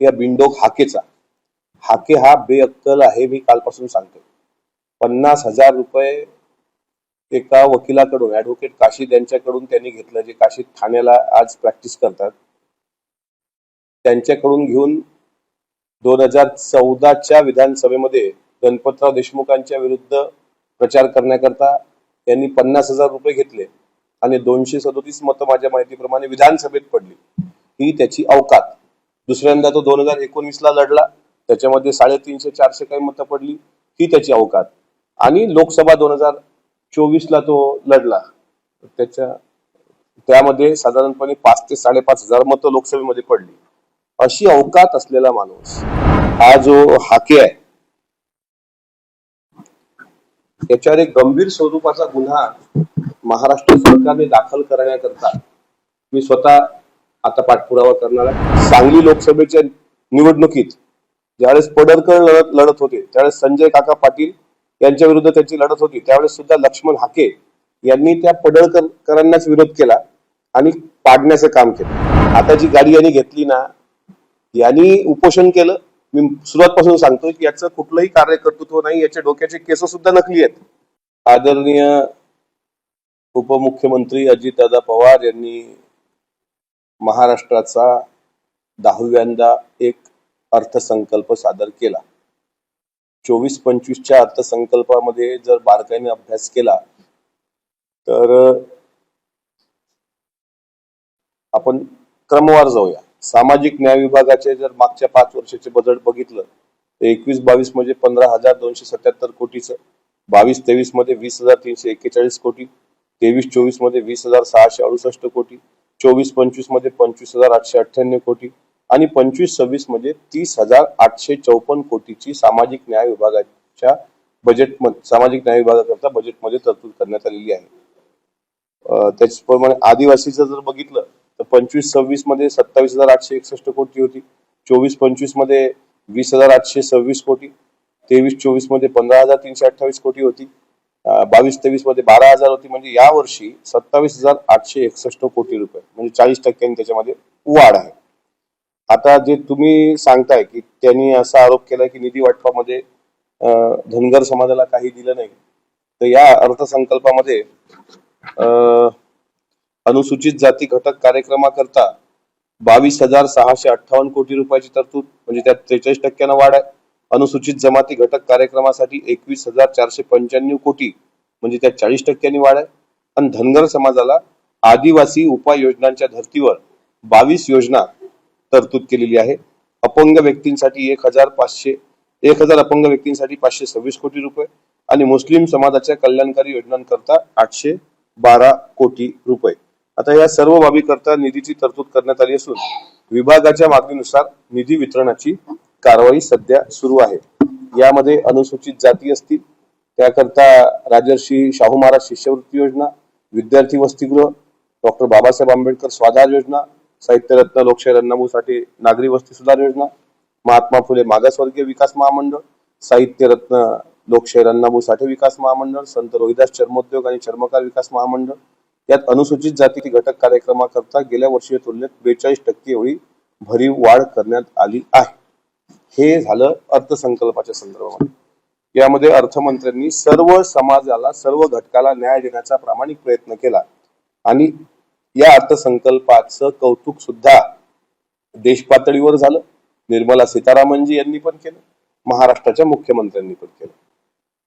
या बिंडोक हाकेचा. हाके हा बेअक्कल आहे मी कालपासून सांगतो पन्नास हजार रुपये एका वकिलाकडून ऍडव्होकेट काशीद यांच्याकडून त्यांनी घेतलं जे काशीद ठाण्याला आज प्रॅक्टिस करतात. त्यांच्याकडून घेऊन दोन हजार चौदाच्या विधानसभेमध्ये गणपतराव देशमुखांच्या विरुद्ध प्रचार करण्याकरता त्यांनी पन्नास हजार रुपये घेतले आणि दोनशे सदोतीस मतं माझ्या माहितीप्रमाणे विधानसभेत पडली. ही त्याची अवकात. दुसऱ्यांदा तो दोन हजार एकोणीस ला लढला. त्याच्यामध्ये साडेतीनशे चारशे काही मतं पडली. ही त्याची अवकात. आणि लोकसभा दोन हजार चोवीस ला तो लढला. त्याच्या त्यामध्ये साधारणपणे पाच ते साडेपाच हजार मतं लोकसभेमध्ये पडली. अशी अवकात असलेला माणूस हा जो हाके आहे त्याच्यावर एक गंभीर स्वरूपाचा गुन्हा महाराष्ट्र सरकारने दाखल करण्याकरता मी स्वतः आता पाठपुरावा करणार आहे. सांगली लोकसभेच्या निवडणुकीत ज्यावेळेस पडरकर लढत लढत होते त्यावेळेस संजय काका पाटील यांच्या विरुद्ध त्यांची लढत होती. त्यावेळेस सुद्धा लक्ष्मण हाके यांनी त्या पडळकरांनाच विरोध केला आणि पाडण्याचं काम केलं. आता जी गाडी यांनी घेतली ना यांनी उपोषण केलं. मी सुरुवातपासून सांगतोय की याचं कुठलंही कार्यकर्तृत्व नाही याच्या डोक्याचे केस सुद्धा नकली आहेत. आदरणीय उपमुख्यमंत्री अजितदादा पवार यांनी महाराष्ट्राचा दहाव्यांदा एक अर्थसंकल्प सादर केला. चोवीस पंचवीसच्या अर्थसंकल्पामध्ये जर बारकाईने अभ्यास केला तर आपण क्रमवार जाऊया. सामाजिक न्याय विभागाचे जर मागच्या पाच वर्षाचे बजेट बघितलं तर एकवीस बावीसमध्ये पंधरा हजार दोनशे सत्याहत्तर कोटीचं. बावीस तेवीसमध्ये वीस हजार तीनशे एक्केचाळीस कोटी. तेवीस चोवीसमध्ये वीस हजार सहाशे अडुसष्ट कोटी. चोवीस पंचवीसमध्ये पंचवीस हजार आठशे अठ्ठ्याण्णव कोटी आणि पंचवीस सव्वीसमध्ये तीस हजार आठशे चौपन्न कोटीची सामाजिक न्याय विभागाच्या बजेट सामाजिक न्याय विभागाकरता बजेटमध्ये तरतूद करण्यात आलेली आहे. त्याचप्रमाणे आदिवासीचं जर बघितलं तर पंचवीस सव्वीसमध्ये सत्तावीस हजार आठशे एकसष्ट कोटी होती. चोवीस पंचवीसमध्ये वीस हजार आठशे सव्वीस कोटी. तेवीस चोवीसमध्ये पंधरा हजार तीनशे अठ्ठावीस कोटी होती. बावीस तेवीसमध्ये बारा हजार होती. म्हणजे या वर्षी सत्तावीस हजार आठशे एकसष्ट कोटी रुपये. म्हणजे चाळीस टक्क्यांनी त्याच्यामध्ये वाढ आहे. आता जे तुम्ही सांगताय की त्यांनी असा आरोप केला की निधी वाटपामध्ये अं, धनगर समाजाला काही दिलं नाही. तर या अर्थसंकल्पामध्ये अं, अनुसूचित जाती घटक कार्यक्रमाकरता बावीस हजार सहाशे अठ्ठावन्न कोटी रुपयाची तरतूद म्हणजे त्यात त्रेचाळीस टक्क्यानं वाढ आहे. अनुसूचित जमाती घटक कार्यक्रमासाठी एकवीस हजार चारशे पंच्याण्णव कोटी म्हणजे त्यात चाळीस टक्क्यांनी वाढ आहे. आणि धनगर समाजाला आदिवासी उपाययोजनांच्या धर्तीवर बावीस योजना तरतूद केलेली आहे. अपंग व्यक्तींसाठी एक हजार पाचशे एक हजार अपंग व्यक्तींसाठी पाचशे सव्वीस कोटी रुपये आणि मुस्लिम समाजाच्या कल्याणकारी योजनांकरता आठशे बारा कोटी रुपये. आता या सर्व बाबीकरता निधीची तरतूद करण्यात आली असून विभागाच्या मागणीनुसार निधी वितरणाची कारवाई सध्या सुरू आहे. यामध्ये अनुसूचित जाती असतील त्याकरता राजर्षी शाहू महाराज शिष्यवृत्ती योजना विद्यार्थी वसतिगृह डॉक्टर बाबासाहेब आंबेडकर स्वाधार योजना साहित्यरत्न लोकशाही अण्णाभाऊसाठी नागरी वस्ती सुधार योजना महात्मा फुले मागासवर्गीय विकास महामंडळ साहित्यरत्न लोकशाही अण्णाभाऊ साठे विकास महामंडळ संत रोहिदास चर्मोद्योग आणि चर्मकार विकास महामंडळ यात अनुसूचित जाती घटक कार्यक्रमाकरता गेल्या वर्षीच्या तुलनेत बेचाळीस टक्के एवढी भरीव वाढ करण्यात आली आहे. हे झालं अर्थसंकल्पाच्या संदर्भामध्ये. यामध्ये अर्थमंत्र्यांनी सर्व समाजाला सर्व घटकाला न्याय देण्याचा प्रामाणिक प्रयत्न केला आणि या अर्थसंकल्पाचं कौतुक सुद्धा देश पातळीवर झालं. निर्मला सीतारामनजी यांनी पण केलं. महाराष्ट्राच्या मुख्यमंत्र्यांनी पण केलं.